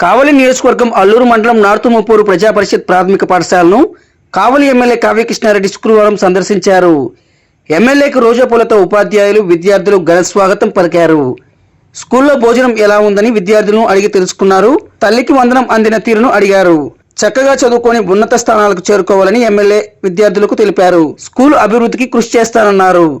కావలి నియోజకవర్గం అల్లూరు మండలం నార్తు ప్రజా పరిషత్ ప్రాథమిక పాఠశాలను కావలి ఎమ్మెల్యే కావ్యకృష్ణారెడ్డి శుక్రవారం సందర్శించారు. ఎమ్మెల్యేకు రోజా పూలతో ఉపాధ్యాయులు విద్యార్థులు ఘన స్వాగతం పలికారు. స్కూల్లో భోజనం ఎలా ఉందని విద్యార్థులను అడిగి తెలుసుకున్నారు. తల్లికి వందనం అందిన తీరును అడిగారు. చక్కగా చదువుకొని ఉన్నత స్థానాలకు చేరుకోవాలని ఎమ్మెల్యే విద్యార్థులకు తెలిపారు. స్కూల్ అభివృద్ధికి కృషి చేస్తానన్నారు.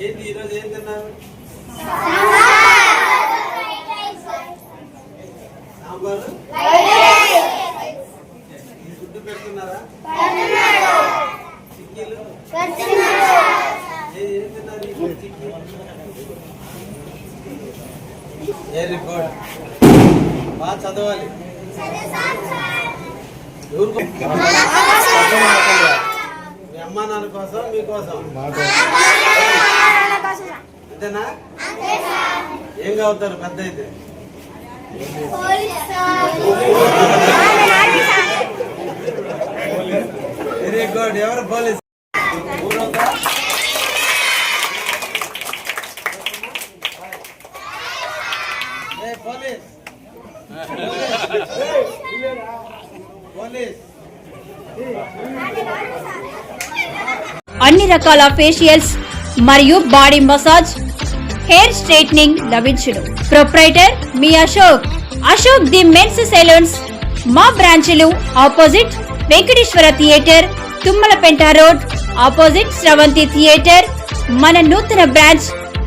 ఏంటి? ఈరోజు ఏం తిన్నారు సాంబారు ఫుడ్ పెడుతున్నారా చిక్కీలు ఏ- ఏం తిన్నారు ఈ చిక్కీ వెరీ గుడ్. బాగా చదవాలి. ఎవరికో మీ అమ్మా నాన్న కోసం మీకోసం అంతేనా? ఏం కావుతారు పెద్ద అయితే వెరీ గుడ్. ఎవరు పోలీస్? ఊరవుతా ఏ పోలీస్ పోలీస్ అన్ని రకాల ఫేషియల్స్ మరియు బాడీ మసాజ్ హెయిర్ స్ట్రైట్నింగ్ లభించును. Proprietor me Ashok. Ashok the men's salons మా బ్రాంచ్లు opposite Venkateswara theatre Tummalapenta road opposite Sravanthi theatre మన నూతన బ్రాంచ్